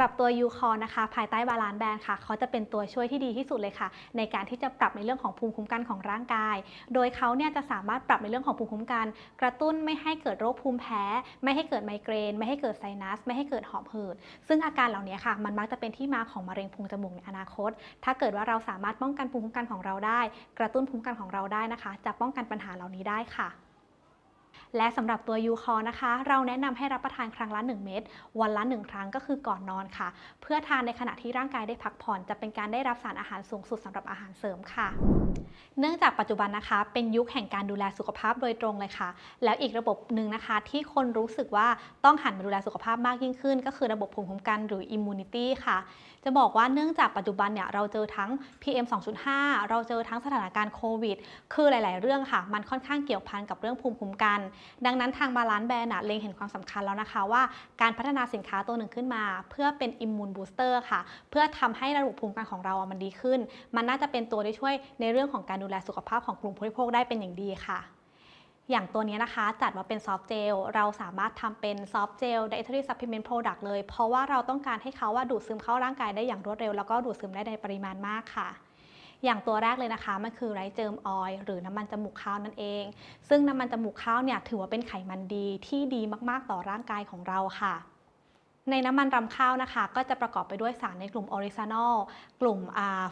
สำหรับตัวยูคอนะคะ ภายใต้บาลานแบนค่ะ เขาจะเป็นตัวช่วยที่ดีที่สุดเลยค่ะ ในการที่จะปรับในเรื่องของภูมิคุ้มกันของร่างกาย โดยเขาเนี่ยจะสามารถปรับในเรื่องของภูมิคุ้มกัน กระตุ้นไม่ให้เกิดโรคภูมิแพ้ ไม่ให้เกิดไมเกรน ไม่ให้เกิดไซนัส ไม่ให้เกิดหอบหืด ซึ่งอาการเหล่านี้ค่ะ มันมักจะเป็นที่มาของมะเร็งพุงจมูกในอนาคต ถ้าเกิดว่าเราสามารถป้องกันภูมิคุ้มกันของเราได้ กระตุ้นภูมิคุ้มกันของเราได้นะคะ จะป้องกันปัญหาเหล่านี้ได้ค่ะ และสำหรับตัวยูคอนะคะ เราแนะนำให้รับประทานครั้งละ 1 เม็ดวันละ 1 ครั้งก็คือก่อนนอนค่ะ เพื่อทานในขณะที่ร่างกายได้พักผ่อน จะเป็นการได้รับสารอาหารสูงสุดสำหรับอาหารเสริมค่ะ เนื่องจากปัจจุบันนะคะ เป็นยุคแห่งการดูแลสุขภาพโดยตรงเลยค่ะ แล้วอีกระบบหนึ่งนะคะ ที่คนรู้สึกว่าต้องหันมาดูแลสุขภาพมากยิ่งขึ้น ก็คือระบบภูมิคุ้มกันหรือ immunity ค่ะ จะบอกว่าเนื่องจากปัจจุบันเนี่ยเราเจอทั้ง PM 2.5 เราเจอทั้งสถานการณ์โควิดคือหลาย ๆ เรื่องค่ะ มันค่อนข้างเกี่ยวพันกับเรื่องภูมิคุ้มกันดังนั้นทางบาลานซ์แบรนด์เล็งเห็นความสำคัญแล้วนะคะว่าการพัฒนาสินค้าตัวหนึ่งขึ้นมา เพื่อเป็นอิมมูนบูสเตอร์ค่ะ เพื่อทำให้ระบบภูมิคุ้มกันของเรามันดีขึ้น มันน่าจะเป็นตัวที่ช่วยในเรื่องของการดูแลสุขภาพของกลุ่มผู้บริโภคได้เป็นอย่างดีค่ะอย่างตัวนี้นะคะจัดมาเป็นซอฟต์เจลเราสามารถทำเป็นซอฟต์เจล dietary supplement product เลย เพราะว่าเราต้องการให้เขาว่าดูดซึมเข้าร่างกายได้อย่างรวดเร็ว แล้วก็ดูดซึมได้ในปริมาณมากค่ะ อย่างตัวแรกเลยนะคะ มันคือไรเจิมออยล์หรือน้ำมันจมูกข้าวนั่นเอง ซึ่งน้ำมันจมูกข้าวเนี่ยถือว่าเป็นไขมันดีที่ดีมากๆต่อร่างกายของเราค่ะในน้ำมันรำข้าวนะคะ ก็จะประกอบไปด้วยสารในกลุ่มออริซานอลกลุ่ม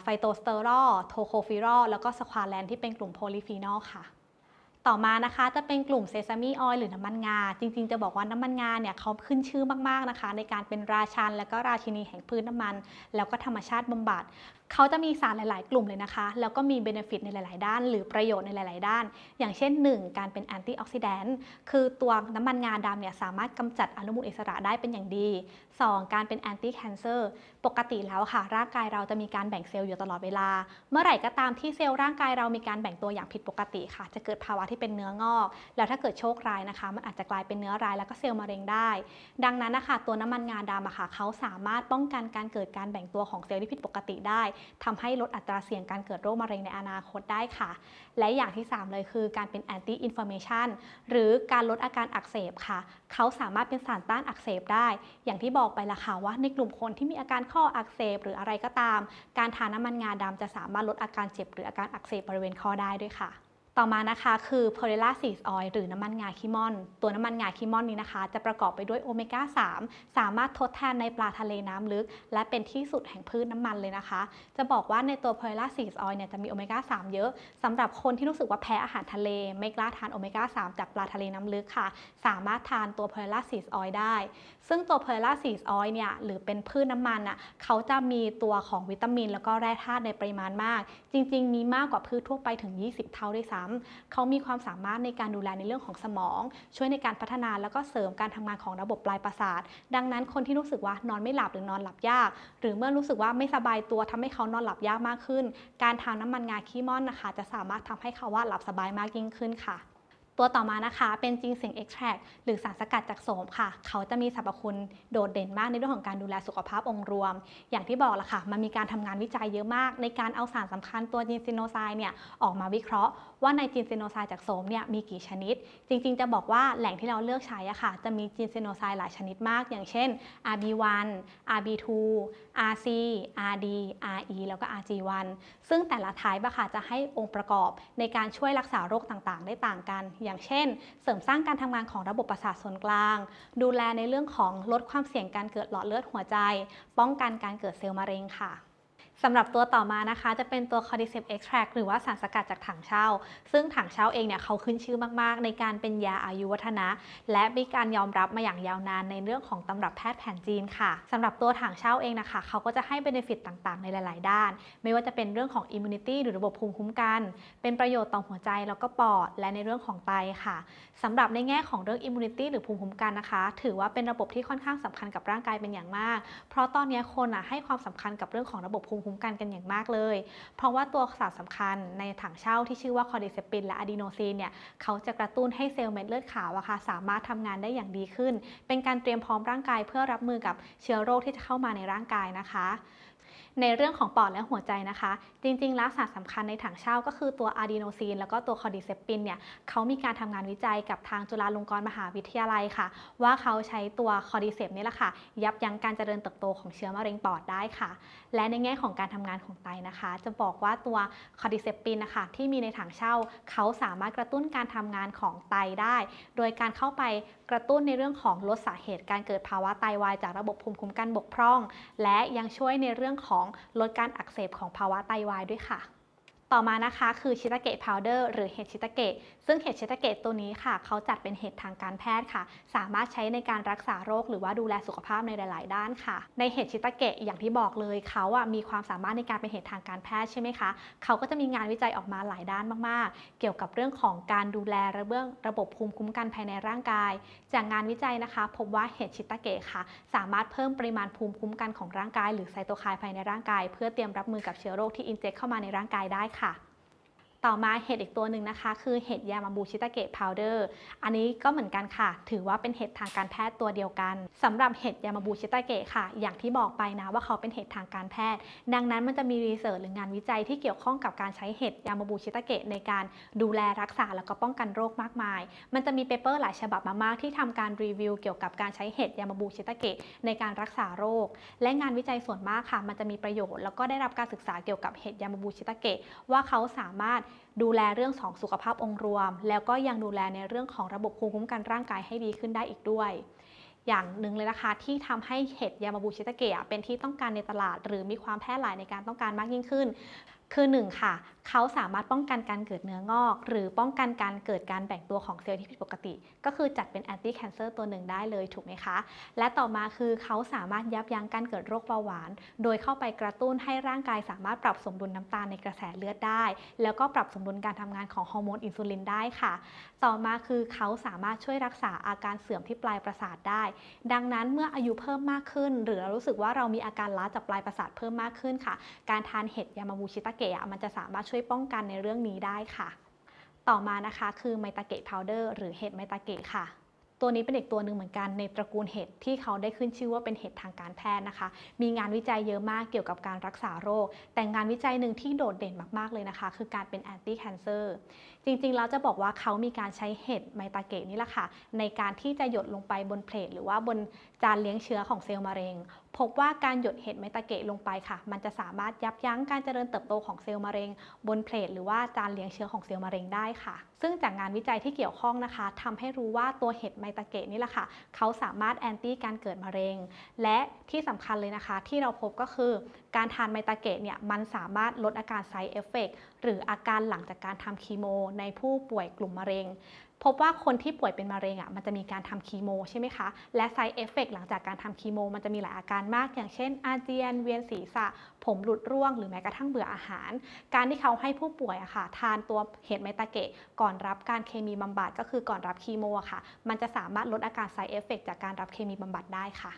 ไฟโตสเตอรอลโทโคฟิรอลแล้วก็สควาแลนที่เป็นกลุ่มโพลีฟีนอลค่ะ ต่อมานะคะจะเป็นกลุ่มเซซามีออยล์หรือน้ำมันงา จริงๆ จะบอกว่าน้ำมันงาเนี่ยเขาขึ้นชื่อมากๆนะคะ ในการเป็นราชัน และก็ราชินีแห่งพืชน้ำมัน แล้วก็ธรรมชาติบำบัด เขาจะมีสารหลาย ๆ กลุ่มเลยนะคะ แล้วก็มีเบนฟิตในหลาย ๆ ด้าน หรือประโยชน์ในหลาย ๆ ด้าน อย่างเช่น 1. การเป็นแอนตี้ออกซิแดนต์คือตัวน้ำมันงาดำเนี่ยสามารถกำจัดอนุมูลอิสระได้เป็นอย่างดี 2. การเป็นแอนตี้แคนเซอร์ปกติแล้วค่ะ ร่างกายเราจะมีการแบ่งเซลล์อยู่ตลอดเวลา เมื่อไหร่ก็ตามที่เซลล์ร่างกายเรามีการแบ่งตัวอย่างผิดปกติค่ะ จะเกิดภาวะที่เป็นเนื้องอก แล้วถ้าเกิดโชคร้ายนะคะ มันอาจจะกลายเป็นเนื้อร้ายแล้วก็เซลล์มะเร็งได้ ดังนั้นนะคะตัวน้ำมันงาดำอะค่ะเขาสามารถป้องกันการเกิดการแบ่งตัวของเซลล์ที่ผิดปกติได้ทำให้ลดอัตราเสี่ยงการเกิดโรคมะเร็งในอนาคตได้ค่ะ และอย่างที่ 3 เลยคือการเป็นแอนตี้อินฟอร์เมชันหรือการลดอาการอักเสบค่ะ เขาสามารถเป็นสารต้านอักเสบได้ อย่างที่บอกไปละค่ะว่าในกลุ่มคนที่มีอาการข้ออักเสบหรืออะไรก็ตาม การทานน้ำมันงาดำจะสามารถลดอาการเจ็บหรืออาการอักเสบบริเวณข้อได้ด้วยค่ะ ต่อมานะคะคือ p o r e l a Seed Oil หรือน้ำมันงาคิมอน ตัวน้ำมันงาคิมอนนี้นะคะ จะประกอบไปด้วยโอเมก้า 3 สามารถทดแทนในปลาทะเลน้ำลึก และเป็นที่สุดแห่งพืชน้ำมันเลยนะคะ จะบอกว่าในตัว p o r e l a Seed Oil เนี่ยจะมีโอเมก้า 3 เยอะสำหรับคนที่รู้สึกว่าแพ้อาหารทะเล ไม่กล้าทานโอเมก้า 3 จากปลาทะเลน้ำลึกค่ะ สามารถทานตัว p o r e l a Seed Oil ได้ ซึ่งตัว p o r e l a Seed Oil เนี่ยหรือเป็นพืชน้ำมันอะเขาจะมีตัวของวิตามิน แล้วก็แร่ธาตุในปริมาณมาก จริง ๆ มีมากกว่าพืชทั่วไปถึง 20 เท่าด้วยซ้ำเขามีความสามารถในการดูแลในเรื่องของสมอง ช่วยในการพัฒนาแล้วก็เสริมการทำงานของระบบปลายประสาท ดังนั้นคนที่รู้สึกว่านอนไม่หลับหรือนอนหลับยาก หรือเมื่อรู้สึกว่าไม่สบายตัวทำให้เขานอนหลับยากมากขึ้น การทานน้ำมันงาขี้ม่อนนะคะ จะสามารถทำให้เขาว่าหลับสบายมากยิ่งขึ้นค่ะ ตัวต่อมานะคะเป็นจิงเซงเอ็กแทรหรือสารสกัดจากโสมค่ะ เขาจะมีสรรพคุณโดดเด่นมากในเรื่องของการดูแลสุขภาพองค์รวม อย่างที่บอกละค่ะ มันมีการทำงานวิจัยเยอะมาก ในการเอาสารสำคัญตัวจินซิโนไซเนี่ยออกมาวิเคราะห์ ว่าในจินซิโนไซจากโสมเนี่ยมีกี่ชนิด จริงๆ จะบอกว่าแหล่งที่เราเลือกใช้อะค่ะ จะมีจินซิโนไซหลายชนิดมาก อย่างเช่น RB1 RB2 RC RD RE แล้วก็ RG1 ซึ่งแต่ละไทป์อะค่ะจะให้องค์ประกอบในการช่วยรักษาโรคต่างๆ ได้ต่างกันอย่างเช่น เสริมสร้างการทำงานของระบบประสาทส่วนกลาง ดูแลในเรื่องของลดความเสี่ยงการเกิดหลอดเลือดหัวใจ ป้องกันการเกิดเซลล์มะเร็งค่ะ สำหรับตัวต่อมานะคะจะเป็นตัว Cordyceps Extract หรือว่าสารสกัดจากถังเช่า ซึ่งถังเช่าเองเนี่ยเขาขึ้นชื่อมาก ๆ ในการเป็นยาอายุวัฒนะ และมีการยอมรับมาอย่างยาวนานในเรื่องของตำรับแพทย์แผนจีนค่ะสำหรับตัวถังเช่าเองนะคะเขาก็จะให้เบนฟิตต่าง ๆ ในหลาย ๆ ด้าน ไม่ว่าจะเป็นเรื่องของ immunity หรือระบบภูมิคุ้มกัน เป็นประโยชน์ต่อหัวใจแล้วก็ปอด และในเรื่องของไตค่ะสำหรับในแง่ของเรื่อง immunity หรือภูมิคุ้มกันนะคะ ถือว่าเป็นระบบที่ค่อนข้างสำคัญกับร่างกายเป็นอย่างมาก เพราะตอนนี้คนอะให้ความสำคัญกับเรื่องของระบบภูมิคุ้มกันกันอย่างมากเลย เพราะว่าตัวสารสำคัญในถังเช่าที่ชื่อว่าคอร์ดิเซปินและอะดีโนซีนเนี่ยเขาจะกระตุ้นให้เซลล์เม็ดเลือดขาวอะค่ะสามารถทำงานได้อย่างดีขึ้น เป็นการเตรียมพร้อมร่างกายเพื่อรับมือกับเชื้อโรคที่จะเข้ามาในร่างกายนะคะ ในเรื่องของปอดและหัวใจนะคะ จริงๆแล้วสารสำคัญในถังเช่าก็คือตัวอะดีโนซีน แล้วก็ตัวคอร์ดิเซปปินเนี่ยเขามีการทำงานวิจัยกับทางจุฬาลงกรณ์มหาวิทยาลัยค่ะ ว่าเขาใช้ตัวคอร์ดิเซปนี่แหละค่ะ ยับยั้งการเจริญเติบโตของเชื้อมะเร็งปอดได้ค่ะ และในแง่ของการทำงานของไตนะคะ จะบอกว่าตัวคอร์ดิเซปปินนะคะที่มีในถังเช่าเขาสามารถกระตุ้นการทำงานของไตได้ โดยการเข้าไปกระตุ้นในเรื่องของลดสาเหตุการเกิดภาวะไตวายจากระบบภูมิคุ้มกันบกพร่อง และยังช่วยในเรื่องของลดการอักเสบของภาวะไตวายด้วยค่ะ ต่อมานะคะคือชิตาเกะพาวเดอร์หรือเห็ดชิตาเกะซึ่งเห็ดชิตาเกะตัวนี้ค่ะ เขาจัดเป็นเห็ดทางการแพทย์ค่ะ สามารถใช้ในการรักษาโรคหรือว่าดูแลสุขภาพในหลาย ๆ ด้านค่ะ ในเห็ดชิตาเกะอย่างที่บอกเลยเขาอะมีความสามารถในการเป็นเห็ดทางการแพทย์ใช่ไหมคะเขาก็จะมีงานวิจัยออกมาหลายด้านมาก ๆ เกี่ยวกับเรื่องของการดูแลระเบื้องระบบภูมิคุ้มกันภายในร่างกาย จากงานวิจัยนะคะ พบว่าเห็ดชิตาเกะค่ะ สามารถเพิ่มปริมาณภูมิคุ้มกันของร่างกาย หรือไซโตไคน์ภายในร่างกาย เพื่อเตรียมรับมือกับเชื้อโรคที่อินเจคเข้ามาในร่างกายได้ค่ะ哈 ต่อมาเห็ดอีกตัวหนึ่งนะคะ คือเห็ดยามาบูชิตาเกะพาวเดอร์อันนี้ก็เหมือนกันค่ะ ถือว่าเป็นเห็ดทางการแพทย์ตัวเดียวกันสำหรับเห็ดยามาบูชิตาเกะค่ะ อย่างที่บอกไปนะว่าเขาเป็นเห็ดทางการแพทย์ ดังนั้นมันจะมีรีเสิร์ชหรืองานวิจัยที่เกี่ยวข้องกับการใช้เห็ดยามาบูชิตาเกะในการดูแลรักษาแล้วก็ป้องกันโรคมากมาย มันจะมีเปเปอร์หลายฉบับมามากที่ทำการรีวิวเกี่ยวกับการใช้เห็ดยามาบูชิตาเกะในการรักษาโรค และงานวิจัยส่วนมากค่ะ มันจะมีประโยชน์ แล้วก็ได้รับการศึกษาเกี่ยวกับเห็ดยามาบูชิตาเกะว่าเขาสามารถดูแลเรื่องของสุขภาพองค์รวม แล้วก็ยังดูแลในเรื่องของระบบภูมิคุ้มกันร่างกายให้ดีขึ้นได้อีกด้วย อย่างหนึ่งเลยนะคะที่ทำให้เห็ดยามาบูชิตาเกะเป็นที่ต้องการในตลาด หรือมีความแพร่หลายในการต้องการมากยิ่งขึ้น คือหนึ่งค่ะ เขาสามารถป้องกันการเกิดเนื้องอก หรือป้องกันการเกิดการแบ่งตัวของเซลล์ที่ผิดปกติ ก็คือจัดเป็นแอนตี้แคนเซอร์ตัวหนึ่งได้เลยถูกไหมคะ และต่อมาคือเขาสามารถยับยั้งการเกิดโรคเบาหวาน โดยเข้าไปกระตุ้นให้ร่างกายสามารถปรับสมดุลน้ำตาลในกระแสเลือดได้ แล้วก็ปรับสมดุลการทำงานของฮอร์โมนอินซูลินได้ค่ะ ต่อมาคือเขาสามารถช่วยรักษาอาการเสื่อมที่ปลายประสาทได้ ดังนั้นเมื่ออายุเพิ่มมากขึ้น หรือเรารู้สึกว่าเรามีอาการล้าจากปลายประสาทเพิ่มมากขึ้นค่ะ การทานเห็ดยามาบูชิตาเกะมันจะสามารถช่วยป้องกันในเรื่องนี้ได้ค่ะ ต่อมานะคะคือไมตาเกะพาวเดอร์หรือเห็ดไมตาเกะค่ะตัวนี้เป็นอีกตัวหนึ่งเหมือนกันในตระกูลเห็ดที่เขาได้ขึ้นชื่อว่าเป็นเห็ดทางการแพทย์นะคะ มีงานวิจัยเยอะมากเกี่ยวกับการรักษาโรค แต่งานวิจัยหนึ่งที่โดดเด่นมากๆเลยนะคะ คือการเป็นแอนตี้แคนเซอร์จริงๆแล้วจะบอกว่าเขามีการใช้เห็ดไมตาเกะนี่แหละค่ะ ในการที่จะหยดลงไปบนเพลทหรือว่าบนจานเลี้ยงเชื้อของเซลล์มะเร็งพบว่าการหยดเห็ดไมตาเกะลงไปค่ะ มันจะสามารถยับยั้งการเจริญเติบโตของเซลล์มะเร็ง บนเพลทหรือว่าจานเลี้ยงเชื้อของเซลล์มะเร็งได้ค่ะ ซึ่งจากงานวิจัยที่เกี่ยวข้องนะคะทำให้รู้ว่าตัวเห็ดไมตาเกะนี่แหละค่ะ เขาสามารถแอนตี้การเกิดมะเร็ง และที่สำคัญเลยนะคะ ที่เราพบก็คือการทานไมตาเกะเนี่ยมันสามารถลดอาการไซเอฟเฟกหรืออาการหลังจากการทำคีโม ในผู้ป่วยกลุ่มมะเร็ง พบว่าคนที่ป่วยเป็นมะเร็งอะมันจะมีการทำคีโมใช่ไหมคะ และไซเอฟเฟกหลังจากการทำคีโม มันจะมีหลายอาการมาก อย่างเช่น อาเจียน เวียนศีรษะ ผมหลุดร่วง หรือแม้กระทั่งเบื่ออาหาร การที่เขาให้ผู้ป่วยอะค่ะ ทานตัวเห็ดไมตาเกะก่อนรับการเคมีบำบัดก็คือก่อนรับคีโมอะค่ะ มันจะสามารถลดอาการไซเอฟเฟกจากการรับเคมีบำบัดได้ค่ะ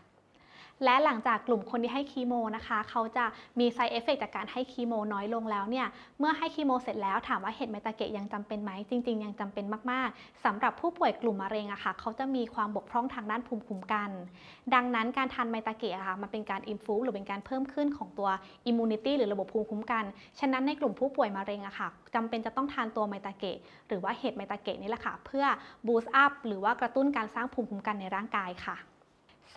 และหลังจากกลุ่มคนที่ให้คีโมนะคะเขาจะมีไซเอฟเฟกจากการให้คีโมน้อยลงแล้วเนี่ยเมื่อให้คีโมเสร็จแล้วถามว่าเห็ดไมตาเกะยังจำเป็นไหมจริง ๆ ยังจำเป็นมากๆสำหรับผู้ป่วยกลุ่มมะเร็งอะค่ะเขาจะมีความบกพร่องทางด้านภูมิคุ้มกัน ดังนั้นการทานไมตาเกะอะค่ะมันเป็นการอิมฟูหรือเป็นการเพิ่มขึ้นของตัวอิมมูนิตี้หรือระบบภูมิคุ้มกัน ฉะนั้นในกลุ่มผู้ป่วยมะเร็งอะค่ะจำเป็นจะต้องทานตัวไมตาเกะหรือว่าเห็ดไมตาเกะนี่แหละค่ะเพื่อบูสต์อัพหรือว่ากระตุ้นการสร้างภูมิคุ้มกันในร่างกายค่ะ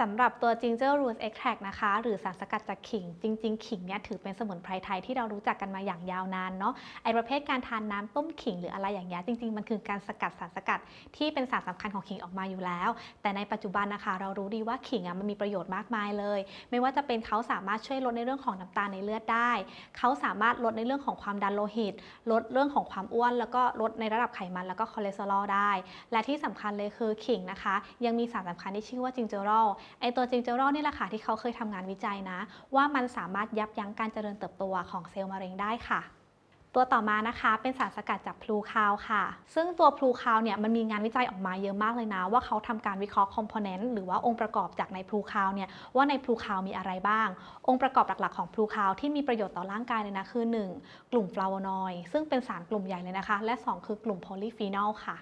สำหรับตัว ginger root extract นะคะ หรือสารสกัดจากขิง จริง ๆ ขิงเนี่ยถือเป็นสมุนไพรไทยที่เรารู้จักกันมาอย่างยาวนานเนาะไอประเภทการทานน้ำต้มขิงหรืออะไรอย่างเงี้ยจริง ๆ มันคือการสกัดสารสกัดที่เป็นสารสำคัญของขิงออกมาอยู่แล้ว แต่ในปัจจุบันนะคะ เรารู้ดีว่าขิงอะมันมีประโยชน์มากมายเลย ไม่ว่าจะเป็นเขาสามารถช่วยลดในเรื่องของน้ำตาลในเลือดได้ เขาสามารถลดในเรื่องของความดันโลหิต ลดเรื่องของความอ้วน แล้วก็ลดในระดับไขมันแล้วก็คอเลสเตอรอลได้ และที่สำคัญเลยคือขิงนะคะ ยังมีสารสำคัญที่ชื่อว่าจิงเจอรอลไอตัวจิงเจอรอลนี่แหละค่ะที่เขาเคยทำงานวิจัยนะ ว่ามันสามารถยับยั้งการเจริญเติบโตของเซลล์มะเร็งได้ค่ะตัวต่อมานะคะเป็นสารสกัดจากพลูคาวค่ะ ซึ่งตัวพลูคาวเนี่ยมันมีงานวิจัยออกมาเยอะมากเลยนะ ว่าเขาทำการวิเคราะห์คอมโพเนนต์หรือว่าองค์ประกอบจากในพลูคาวเนี่ยว่าในพลูคาวมีอะไรบ้าง องค์ประกอบหลักๆของพลูคาวที่มีประโยชน์ต่อร่างกายเลยนะคือ 1. กลุ่มฟลาโวนอยด์ซึ่งเป็นสารกลุ่มใหญ่เลยนะคะ และ 2 คือกลุ่มโพลีฟีนอลค่ะ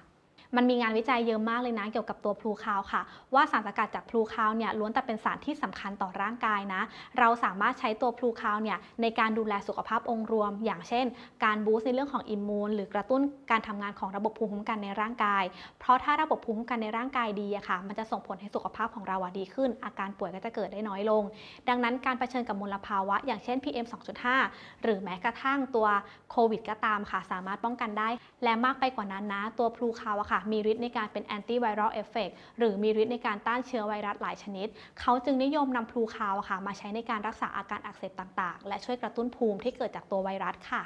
มันมีงานวิจัยเยอะมากเลยนะเกี่ยวกับตัวพลูคาวค่ะ ว่าสารสกัดจากพลูคาวเนี่ยล้วนแต่เป็นสารที่สำคัญต่อร่างกายนะ เราสามารถใช้ตัวพลูคาวเนี่ยในการดูแลสุขภาพองค์รวม อย่างเช่น การบูสต์ในเรื่องของอิมมูนหรือกระตุ้นการทำงานของระบบภูมิคุ้มกันในร่างกาย เพราะถ้าระบบภูมิคุ้มกันในร่างกายดีอะค่ะ มันจะส่งผลให้สุขภาพของเราดีขึ้น อาการป่วยก็จะเกิดได้น้อยลง ดังนั้นการเผชิญกับมลภาวะ อย่างเช่น PM 2.5 หรือแม้กระทั่งตัวโควิดก็ตามค่ะสามารถป้องกันได้ และมากไปกว่านั้นนะ ตัวพลูคาวอะค่ะมีฤทธิ์ในการเป็นแอนตี้ไวรัลเอฟเฟกหรือมีฤทธิ์ในการต้านเชื้อไวรัสหลายชนิด เขาจึงนิยมนำพลูคาวค่ะ มาใช้ในการรักษาอาการอักเสบต่างๆ และช่วยกระตุ้นภูมิที่เกิดจากตัวไวรัสค่ะ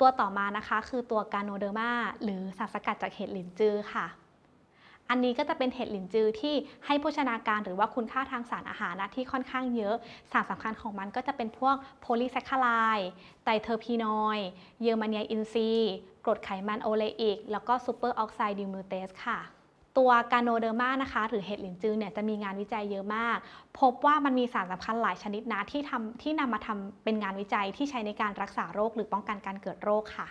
ตัวต่อมานะคะคือตัวกาโนเดอร์มาหรือสารสกัดจากเห็ดหลินจือค่ะอันนี้ก็จะเป็นเห็ดหลินจือที่ให้โภชนาการหรือว่าคุณค่าทางสารอาหารนะที่ค่อนข้างเยอะ สารสำคัญของมันก็จะเป็นพวกโพลีแซคคาไลด์ไตรเทอร์พีนอย เยอร์มาเนียอินซี กรดไขมันโอเลอิก แล้วก็ซูเปอร์ออกไซด์ดิมูเตสค่ะ ตัวกาโนเดอร์มานะคะหรือเห็ดหลินจือเนี่ยจะมีงานวิจัยเยอะมาก พบว่ามันมีสารสำคัญหลายชนิดนะที่ทำที่นำมาทำเป็นงานวิจัยที่ใช้ในการรักษาโรคหรือป้องกันการเกิดโรคค่ะ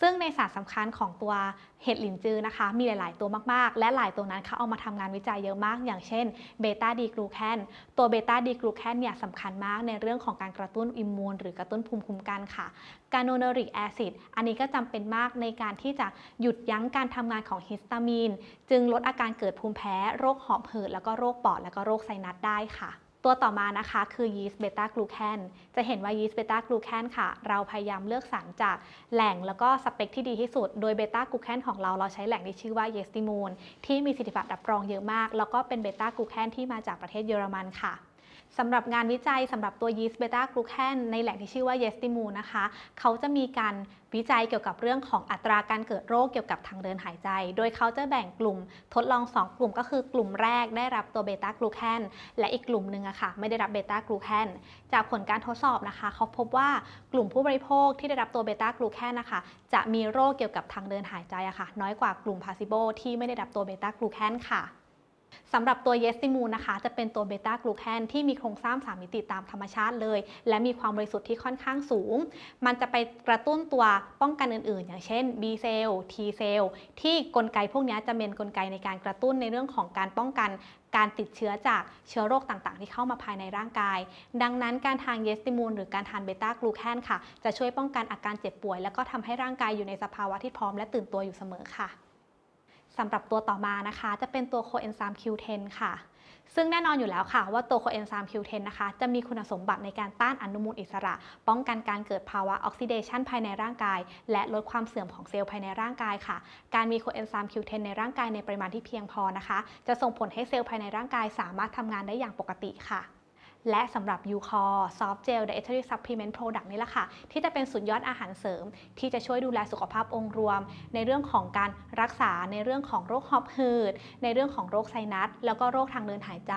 ซึ่งในสารสำคัญของตัวเห็ดหลินจือนะคะ มีหลาย ๆ ตัวมาก ๆ และหลายตัวนั้นเขาเอามาทำงานวิจัยเยอะมาก อย่างเช่นเบต้าดีกลูแคนตัวเบต้าดีกลูแคนเนี่ยสำคัญมากในเรื่องของการกระตุ้นอิมมูนหรือกระตุ้นภูมิคุ้มกันค่ะกาโนเนอริกแอซิดอันนี้ก็จำเป็นมากในการที่จะหยุดยั้งการทำงานของฮิสตามีน จึงลดอาการเกิดภูมิแพ้ โรคหอบหืดแล้วก็โรคปอดแล้วก็โรคไซนัสได้ค่ะ ตัวต่อมานะคะคือยีสต์เบต้ากลูแคนจะเห็นว่ายีสต์เบต้ากลูแคนค่ะ เราพยายามเลือกสารจากแหล่งแล้วก็สเปคที่ดีที่สุด โดยเบต้ากลูแคนของเราเราใช้แหล่งที่ชื่อว่าเยสติมูนที่มีสิทธิบัตรรับรองเยอะมาก แล้วก็เป็นเบต้ากลูแคนที่มาจากประเทศเยอรมันค่ะ สำหรับงานวิจัยสำหรับตัวยีสต์เบต้ากลูแคนในแหล่งที่ชื่อว่าเยสติมูนนะคะ เขาจะมีการวิจัยเกี่ยวกับเรื่องของอัตราการเกิดโรคเกี่ยวกับทางเดินหายใจ โดยเขาจะแบ่งกลุ่มทดลอง 2 กลุ่มก็คือกลุ่มแรกได้รับตัวเบต้ากลูแคนและอีกกลุ่มหนึ่งอะค่ะไม่ได้รับเบต้ากลูแคนจากผลการทดสอบนะคะ เขาพบว่ากลุ่มผู้บริโภคที่ได้รับตัวเบต้ากลูแคนนะคะจะมีโรคเกี่ยวกับทางเดินหายใจอะค่ะน้อยกว่ากลุ่มพาซิโบที่ไม่ได้รับตัวเบต้ากลูแคนค่ะ สำหรับตัวเยสติมูนนะคะ จะเป็นตัวเบต้ากลูแคนที่มีโครงสร้าง3มิติตามธรรมชาติเลย และมีความบริสุทธิ์ที่ค่อนข้างสูง มันจะไปกระตุ้นตัวป้องกันอื่นๆ อย่างเช่น B เซลล์ T เซลล์ที่กลไกพวกนี้จะเป็นกลไกในการกระตุ้นในเรื่องของการป้องกันการติดเชื้อจากเชื้อโรคต่างๆ ที่เข้ามาภายในร่างกาย ดังนั้นการทานเยสติมูนหรือการทานเบต้ากลูแคนค่ะ จะช่วยป้องกันอาการเจ็บป่วย แล้วก็ทำให้ร่างกายอยู่ในสภาวะที่พร้อมและตื่นตัวอยู่เสมอค่ะ สำหรับตัวต่อมานะคะ จะเป็นตัวโคเอนไซม์ Q10 ค่ะ ซึ่งแน่นอนอยู่แล้วค่ะ ว่าตัวโคเอนไซม์ Q10 นะคะ จะมีคุณสมบัติในการต้านอนุมูลอิสระ ป้องกันการเกิดภาวะออกซิเดชันภายในร่างกาย และลดความเสื่อมของเซลล์ภายในร่างกายค่ะ การมีโคเอนไซม์ Q10 ในร่างกายในปริมาณที่เพียงพอนะคะ จะส่งผลให้เซลล์ภายในร่างกายสามารถทำงานได้อย่างปกติค่ะ และสำหรับ u c o r Soft Gel Dietary Supplement Product นี่แหละค่ะ ที่จะเป็นสุดยอดอาหารเสริม ที่จะช่วยดูแลสุขภาพองค์รวม ในเรื่องของการรักษาในเรื่องของโรคหอบหืด ในเรื่องของโรคไซนัส แล้วก็โรคทางเดินหายใจ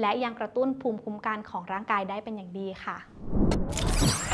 และยังกระตุ้นภูมิคุ้มกันของร่างกายได้เป็นอย่างดีค่ะ